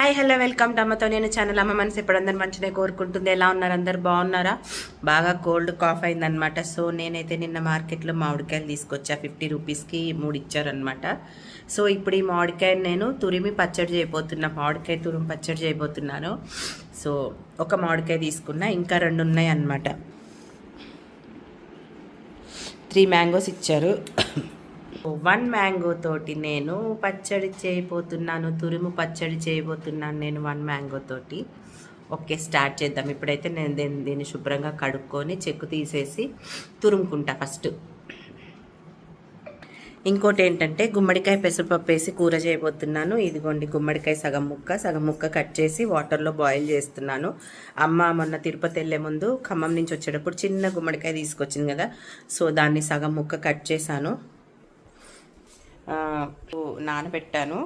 Hi hello welcome to అమ్మతో నేను channel అమ్మ మనసు ఇప్పుడు అందరు మంచిగా కోరుకుంటుంది. ఎలా ఉన్నారు? అందరు బాగున్నారా? బాగా కోల్డ్ కాఫ్ అయిందనమాట సో నేనైతే నిన్న మార్కెట్లో మామిడికాయలు తీసుకొచ్చా. ఫిఫ్టీ రూపీస్కి మూడు ఇచ్చారనమాట సో ఇప్పుడు ఈ మామిడికాయని నేను తురిమి పచ్చడి చేయబోతున్నా. మామిడికాయ తురిమి పచ్చడి చేయబోతున్నాను. సో ఒక మామిడికాయ తీసుకున్నా. ఇంకా రెండు ఉన్నాయి అన్నమాట త్రీ మ్యాంగోస్ ఇచ్చారు. వన్ మ్యాంగో తోటి నేను పచ్చడి చేయబోతున్నాను తురుము పచ్చడి చేయబోతున్నాను నేను వన్ మ్యాంగో తోటి. ఓకే స్టార్ట్ చేద్దాం. ఇప్పుడైతే నేను దీన్ని దీన్ని శుభ్రంగా కడుక్కొని చెక్కు తీసేసి తురుముకుంటా ఫస్ట్. ఇంకోటి ఏంటంటే గుమ్మడికాయ పెసరపప్పు వేసి కూర చేయబోతున్నాను. ఇదిగోండి గుమ్మడికాయ సగం ముక్క సగం ముక్క కట్ చేసి వాటర్లో బాయిల్ చేస్తున్నాను. అమ్మ మొన్న తిరుపతి వెళ్ళే ముందు ఖమ్మం నుంచి వచ్చేటప్పుడు చిన్న గుమ్మడికాయ తీసుకొచ్చింది కదా సో దాన్ని సగం ముక్క కట్ చేశాను. నానబెట్టాను.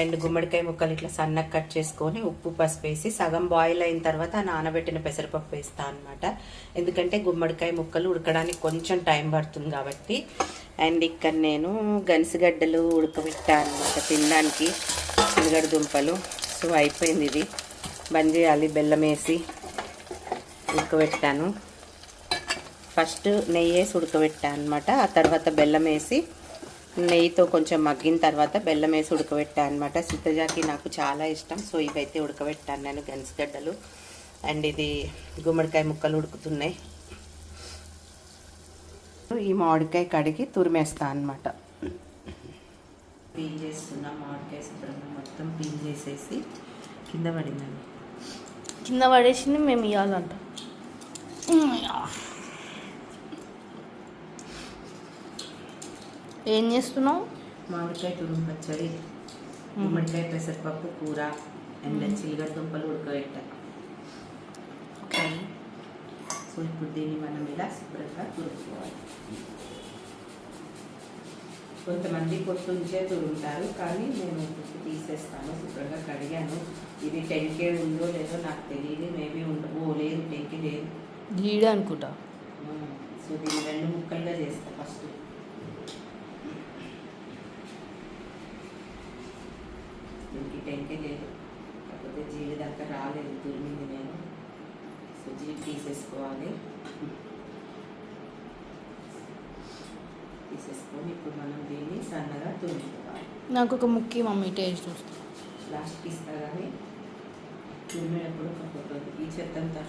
అండ్ గుమ్మడికాయ ముక్కలు ఇట్లా సన్నగా కట్ చేసుకొని ఉప్పు పసుపు వేసి సగం బాయిల్ అయిన తర్వాత నానబెట్టిన పెసరపప్పు వేస్తాను అనమాట ఎందుకంటే గుమ్మడికాయ ముక్కలు ఉడకడానికి కొంచెం టైం పడుతుంది కాబట్టి. అండ్ ఇక్కడ నేను గనిసిగడ్డలు ఉడకబెట్టాను అనమాట తినడానికి. ఉల్లిగడ్డ దుంపలు. సో అయిపోయింది ఇది. బంద్ చేయాలి. బెల్లం వేసి ఉడకబెట్టాను. ఫస్ట్ నెయ్యి వేసి ఉడకబెట్టాను అనమాట ఆ తర్వాత బెల్లం వేసి నెయ్యితో కొంచెం మగ్గిన తర్వాత బెల్లం వేసి ఉడకబెట్టాను అనమాట సిద్ధజాకి నాకు చాలా ఇష్టం సో ఇవైతే ఉడకబెట్టాను నేను గనిసగడ్డలు అండ్ ఇది గుమ్మడికాయ ముక్కలు ఉడుకుతున్నాయి. ఈ మామిడికాయ కడిగి తురిమేస్తాను అనమాట పీల్ చేస్తున్నా మామిడికాయ శుభ్రంగా మొత్తం పీల్ చేసేసి కింద పడిందండి. కింద పడేసింది మేము ఇవ్వాలంట ఏం చేస్తున్నావు? మామిడికాయ తురుము పచ్చడి గుమ్మడికాయ పెసరపప్పు కూర అండ్ చిల్లిగడ్డ దుంపలు ఉడకబెట్ట. సో ఇప్పుడు దీన్ని మనం ఇలా శుభ్రంగా తురుముకోవాలి. కొంతమంది పొట్టుంచే తురుముతారు కానీ నేను పొట్టు తీసేస్తాను శుభ్రంగా కడిగాను. ఇది టెంకే ఉందో లేదో నాకు తెలియదు మేబీ ఉండవో లేదు టెంకి లేదు. గీడ అనుకుంటా. సో దీన్ని రెండు ముక్కలుగా చేస్తా ఫస్ట్. టెంకే లేదు. కాకపోతే జీడి దాకా రాలేదు తురిమింది నేను. సో జీడి తీసేసుకోవాలి. తీసేసుకొని ఇప్పుడు మనం దీన్ని సన్నగా తురుముకోవాలి. నాకు ఒక ముక్కి మమ్మీ టేస్ట్ వస్తుంది లాస్ట్కి ఇస్తా కానీ తురిమేటప్పుడు ఒక ఫోటో ఈ చెత్తంతా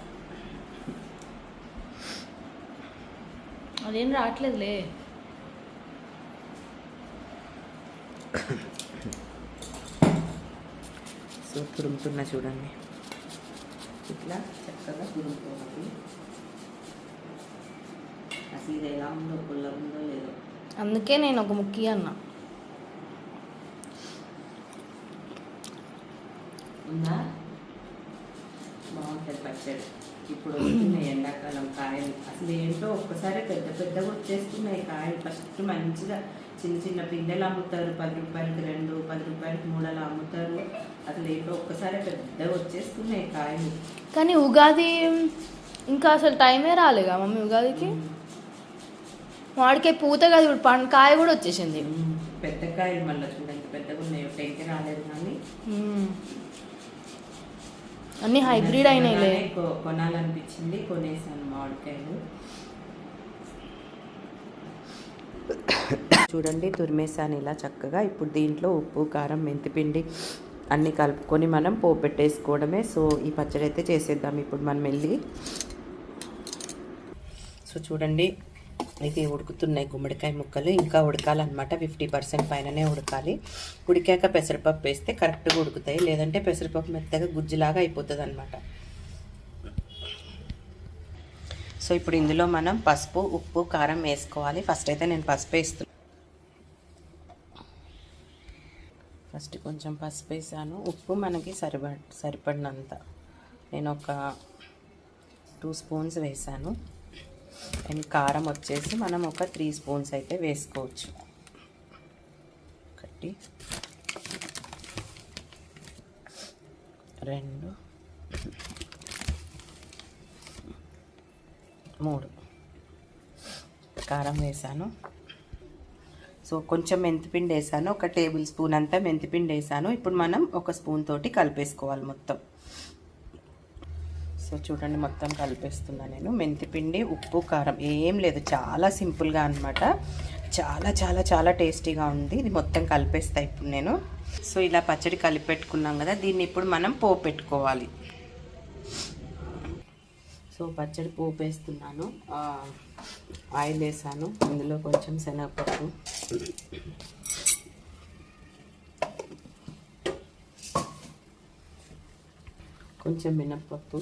అదేం రావట్లేదులే. సో తురుముతున్నా చూడండి. ఇట్లా చక్కగా తురుముకోవాలి. అసలు ఇది ఎలా ఉందో పుల్ల ఉందో లేదో. అందుకే నేను ఒక ముక్కి అన్నా. ఉందా? బాగుంటుంది పచ్చడి. ఇప్పుడు వస్తున్నాయి ఎండాకాలం కాయలు. అసలు ఏంటో ఒక్కసారి పెద్ద పెద్దగా వచ్చేస్తున్నాయి కాయలు. ఫస్ట్ మంచిగా చిన్న చిన్న పిందెలు అమ్ముతారు పది రూపాయలకి రెండు పది రూపాయలకి మూడు అలా అమ్ముతారు. అసలు ఏంటో ఒక్కసారి పెద్దగా వచ్చేస్తున్నాయి కాయలు. కానీ ఉగాది ఇంకా అసలు టైమే రాలేగా మమ్మీ ఉగాదికి? వాడికి పూత కాదు ఇప్పుడు పండు కాయ కూడా వచ్చేసింది. పెద్ద కాయలు మళ్ళీ చూడండి పెద్దగా ఉన్నాయి టెంకి రాలేదు కానీ. అన్ని హైబ్రిడ్ అయినాయిలే. కొ- కొనాలనిపించింది కొనేసాను మామిడికాయలు. చూడండి తురిమేసాను ఇలా చక్కగా. ఇప్పుడు దీంట్లో ఉప్పు కారం మెంతిపిండి అన్నీ కలుపుకొని మనం పోపు పెట్టేసుకోవడమే. సో ఈ పచ్చడి అయితే చేసేద్దాం. ఇప్పుడు మనం వెళ్ళి సో చూడండి ఇది ఉడుకుతున్నాయి గుమ్మడికాయ ముక్కలు. ఇంకా ఉడకాలన్నమాట. ఫిఫ్టీ పర్సెంట్ పైననే ఉడకాలి. ఉడికాక పెసరపప్పు వేస్తే కరెక్ట్గా ఉడుకుతాయి. లేదంటే పెసరపప్పు మెత్తగా గుజ్జులాగా అయిపోతుంది అనమాట సో ఇప్పుడు ఇందులో మనం పసుపు ఉప్పు కారం వేసుకోవాలి. ఫస్ట్ అయితే నేను పసుపు వేస్తున్నాను ఫస్ట్ కొంచెం పసుపు వేసాను. ఉప్పు మనకి సరిప సరిపడినంత. నేను ఒక టూ స్పూన్స్ వేసాను. అండ్ కారం వచ్చేసి మనం ఒక త్రీ స్పూన్స్ అయితే వేసుకోవచ్చు. ఒకటి. రెండు. మూడు. కారం వేసాను. సో కొంచెం మెంతిపిండి వేసాను ఒక టేబుల్ స్పూన్ అంతా మెంతిపిండి వేసాను ఇప్పుడు మనం ఒక స్పూన్ తోటి కలిపేసుకోవాలి మొత్తం. సో చూడండి మొత్తం కలిపేస్తున్నా నేను. మెంతిపిండి ఉప్పు కారం ఏం లేదు. చాలా సింపుల్గా అనమాట చాలా చాలా చాలా టేస్టీగా ఉంది. ఇది మొత్తం కలిపేస్తా ఇప్పుడు నేను. సో ఇలా పచ్చడి కలిపి పెట్టుకున్నాం కదా దీన్ని ఇప్పుడు మనం పోపు పెట్టుకోవాలి. సో పచ్చడి పోపు వేస్తున్నాను. ఆయిల్ వేసాను. ఇందులో కొంచెం శనగపప్పు. కొంచెం మినప్పప్పు.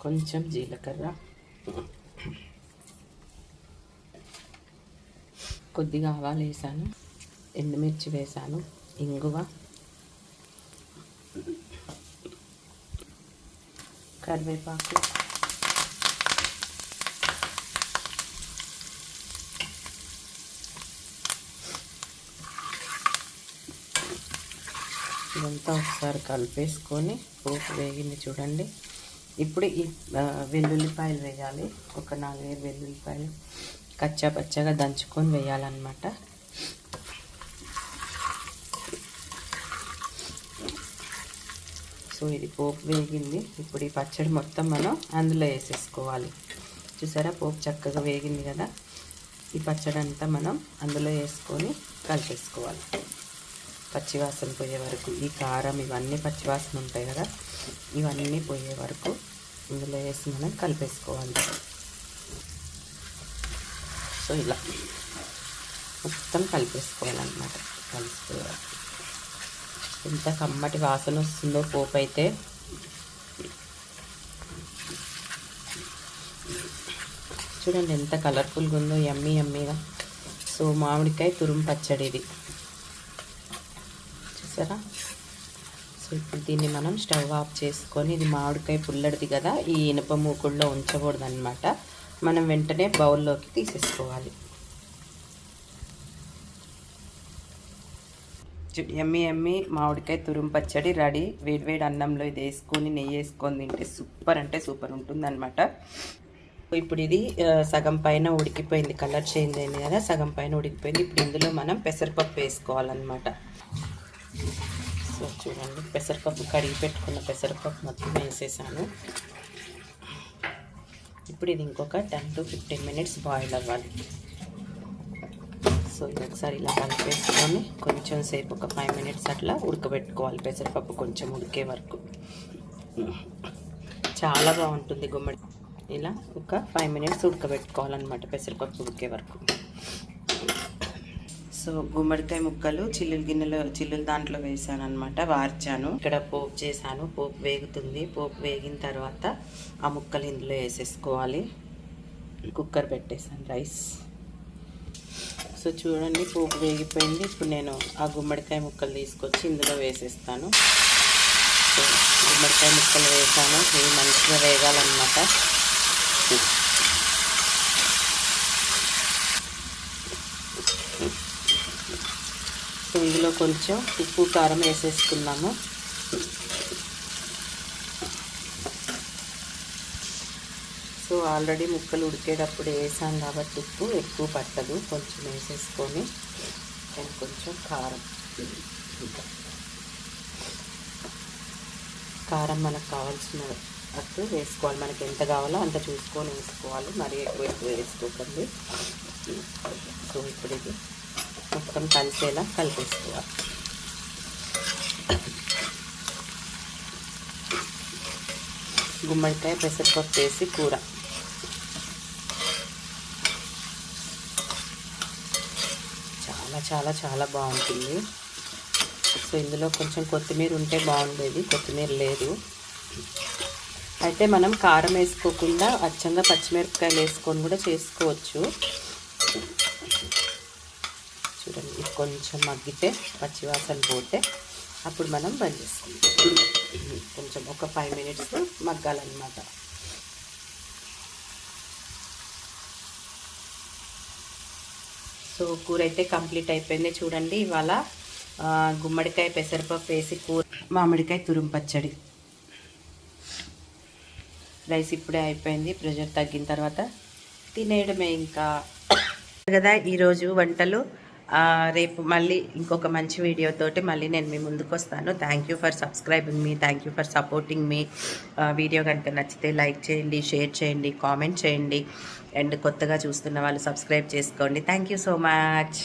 కొంచెం జీలకర్ర. కొద్దిగా ఆవాలు వేసాను. ఎండుమిర్చి వేసాను. ఇంగువ. కరివేపాకు. ఇదంతా ఒకసారి కలిపేసుకొని పోపు వేగింది చూడండి. ఇప్పుడు ఈ వెల్లుల్లిపాయలు వేయాలి. ఒక నాలుగైదు వెల్లుల్లిపాయలు కచ్చా పచ్చగా దంచుకొని వేయాలన్నమాట. సో ఇది పోపు వేగింది. ఇప్పుడు ఈ పచ్చడి మొత్తం మనం అందులో వేసేసుకోవాలి. చూసారా? పోపు చక్కగా వేగింది కదా. ఈ పచ్చడి అంతా మనం అందులో వేసుకొని కలిపేసుకోవాలి. పచ్చివాసన పోయే వరకు ఈ కారం ఇవన్నీ పచ్చివాసన ఉంటాయి కదా ఇవన్నీ పోయే వరకు ఇందులో వేసి మనం కలిపేసుకోవాలి. సో ఇలా మొత్తం కలిపేసుకోవాలన్నమాట కలిసిపోయే ఎంత కమ్మటి వాసన వస్తుందో పోపు అయితే. చూడండి ఎంత కలర్ఫుల్గా ఉందో ఎమ్మీ ఎమ్మీగా సో మామిడికాయ తురుము పచ్చడి ఇది చూసారా? సో ఇప్పుడు దీన్ని మనం స్టవ్ ఆఫ్ చేసుకొని ఇది మామిడికాయ పుల్లడిది కదా ఈ ఇనుప మూకుడులో ఉంచకూడదు అనమాట మనం వెంటనే బౌల్లోకి తీసేసుకోవాలి. ఎమ్మి ఎమ్మి మామిడికాయ తురుము పచ్చడి రెడీ. వేడివేడి అన్నంలో ఇది వేసుకొని నెయ్యి వేసుకొని తింటే సూపర్ అంటే సూపర్ ఉంటుందన్నమాట. ఇప్పుడు ఇది సగం పైన ఉడికిపోయింది. కలర్ చేంజ్ అయింది కదా సగం పైన ఉడికిపోయింది. ఇప్పుడు ఇందులో మనం పెసరపప్పు వేసుకోవాలన్నమాట. సో చూడండి. పెసరపప్పు కడిగి పెట్టుకున్న పెసరపప్పు మొత్తం వేసేసాను. ఇప్పుడు ఇది ఇంకొక ten to fifteen minutes boil అవ్వాలి. సో ఇది ఒకసారి ఇలా కలిపేసుకొని కొంచెం సేపు ఒక ఫైవ్ మినిట్స్ అట్లా ఉడకబెట్టుకోవాలి పెసరపప్పు కొంచెం ఉడికే వరకు. చాలా బాగుంటుంది గుమ్మడి. ఇలా ఒక ఫైవ్ మినిట్స్ ఉడకబెట్టుకోవాలన్నమాట పెసరపప్పు ఉడికే వరకు. సో గుమ్మడికాయ ముక్కలు చిల్లులు గిన్నెలో చిల్లులు దాంట్లో వేసాను అనమాట వార్చాను. ఇక్కడ పోపు చేశాను. పోపు వేగుతుంది. పోపు వేగిన తర్వాత ఆ ముక్కలు ఇందులో వేసేసుకోవాలి. కుక్కర్ పెట్టేసాను రైస్. సో చూడండి పోపు వేగిపోయింది. ఇప్పుడు నేను ఆ గుమ్మడికాయ ముక్కలు తీసుకొచ్చి ఇందులో వేసేస్తాను. సో గుమ్మడికాయ ముక్కలు వేసాను. ఇవి మంచిగా వేగాలన్నమాట. ఇందులో కొంచెం ఉప్పు కారం వేసేసుకున్నాము. సో ఆల్రెడీ ముక్కలు ఉడికేటప్పుడు వేసాం కాబట్టి ఉప్పు ఎక్కువ పట్టదు. కొంచెం వేసేసుకొని అండ్ కొంచెం కారం. కారం మనకు కావాల్సిన అట్టు వేసుకోవాలి. మనకి ఎంత కావాలో అంత చూసుకొని వేసుకోవాలి. మరీ ఎక్కువ ఎక్కువ వేసుకోకండి. సో ఇప్పుడు ఇది మొత్తం కలిసేలా కలిపేసుకోవాలి. గుమ్మడికాయ పెసరపప్పు వేసి కూర. చాలా చాలా చాలా బాగుంటుంది. సో ఇందులో కొంచెం కొత్తిమీర ఉంటే బాగుండేది కొత్తిమీర లేదు. అయితే మనం కారం వేసుకోకుండా అచ్చంగా పచ్చిమిరపకాయలు వేసుకొని కూడా చేసుకోవచ్చు. చూడండి. ఇది కొంచెం మగ్గితే పచ్చివాసన పోతే అప్పుడు మనం బంద్ చేసుకుంటాం కొంచెం ఒక ఫైవ్ మినిట్స్ మగ్గాలన్నమాట. సో కూర అయితే కంప్లీట్ అయిపోయింది. చూడండి ఇవాళ గుమ్మడికాయ పెసరపప్పు వేసి కూర మామిడికాయ తురుము పచ్చడి. రైస్ ఇప్పుడే అయిపోయింది. ప్రెషర్ తగ్గిన తర్వాత తినేయడమే ఇంకా. కదా ఈరోజు వంటలు రేపు మళ్ళీ ఇంకొక మంచి వీడియోతోటి మళ్ళీ నేను మీ ముందుకు వస్తాను. థ్యాంక్ యూ ఫర్ సబ్స్క్రైబింగ్ మీ థ్యాంక్ యూ ఫర్ సపోర్టింగ్ మీ వీడియో కనుక నచ్చితే లైక్ చేయండి షేర్ చేయండి కామెంట్ చేయండి. అండ్ కొత్తగా చూస్తున్న వాళ్ళు సబ్స్క్రైబ్ చేసుకోండి. Thank you so much